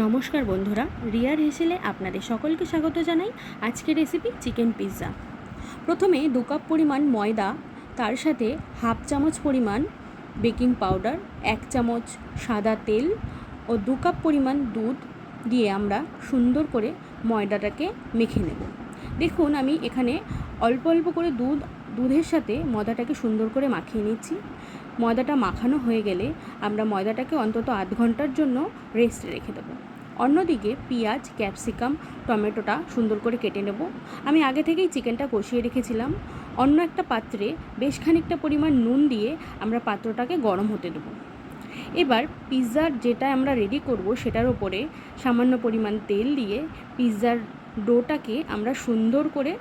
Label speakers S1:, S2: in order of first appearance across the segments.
S1: নমস্কার বন্ধুরা রিয়ার হেসেলে আপনাদের সকলকে স্বাগত জানাই আজকের রেসিপি চিকেন পিৎজা প্রথমে দু কাপ পরিমাণ ময়দা, তার সাথে হাফ চামচ পরিমাণ বেকিং পাউডার এক চামচ সাদা তেল ও দু কাপ পরিমাণ দুধ দিয়ে আমরা সুন্দর করে ময়দাটাকে মেখে নেব। দেখুন, আমি এখানে অল্প অল্প করে দুধ দুধের সাথে ময়দাটাকে সুন্দর করে মাখিয়ে নিচ্ছি। ময়দাটা মাখানো হয়ে গেলে আমরা ময়দাটাকে অন্তত আধ ঘণ্টার জন্য রেস্টে রেখে দেবো। অন্যদিকে পেঁয়াজ ক্যাপসিকাম টমেটোটা সুন্দর করে কেটে নেব। আমি আগে থেকেই চিকেনটা কষিয়ে রেখেছিলাম। অন্য একটা পাত্রে বেশ খানিকটা পরিমাণ নুন দিয়ে আমরা পাত্রটাকে গরম হতে দেবো। এবার পিৎজার যেটা আমরা রেডি করব সেটার ওপরে সামান্য পরিমাণ তেল দিয়ে পিৎজার ডোটাকে আমরা সুন্দর করে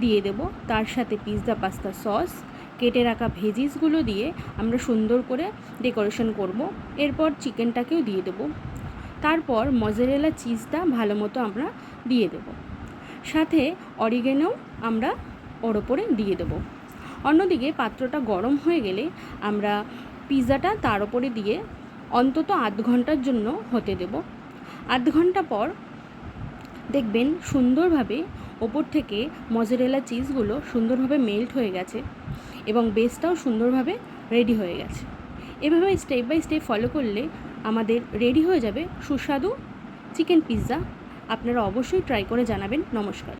S1: দিয়ে দেব। তার সাথে পিৎজা পাস্তা সস কেটে রাখা ভেজিসগুলো দিয়ে আমরা সুন্দর করে ডেকোরেশন করব। এরপর চিকেনটাকেও দিয়ে দেব। তারপর মজারেলা চিজটা ভালো মতো আমরা দিয়ে দেব। সাথে অরিগেনো আমরা ওর ওপরে দিয়ে দেব। অন্যদিকে পাত্রটা গরম হয়ে গেলে আমরা পিৎজাটা তার ওপরে দিয়ে অন্তত আধ ঘণ্টার জন্য হতে দেব। আধ ঘণ্টা পর দেখবেন সুন্দরভাবে ওপর থেকে মজারেলা চিজগুলো সুন্দরভাবে মেল্ট হয়ে গেছে এবং বেসটাও সুন্দরভাবে রেডি হয়ে গেছে। এভাবে স্টেপ বাই স্টেপ ফলো করলে আমাদের রেডি হয়ে যাবে সুস্বাদু চিকেন পিৎজা। আপনারা অবশ্যই ট্রাই করে জানাবেন। নমস্কার।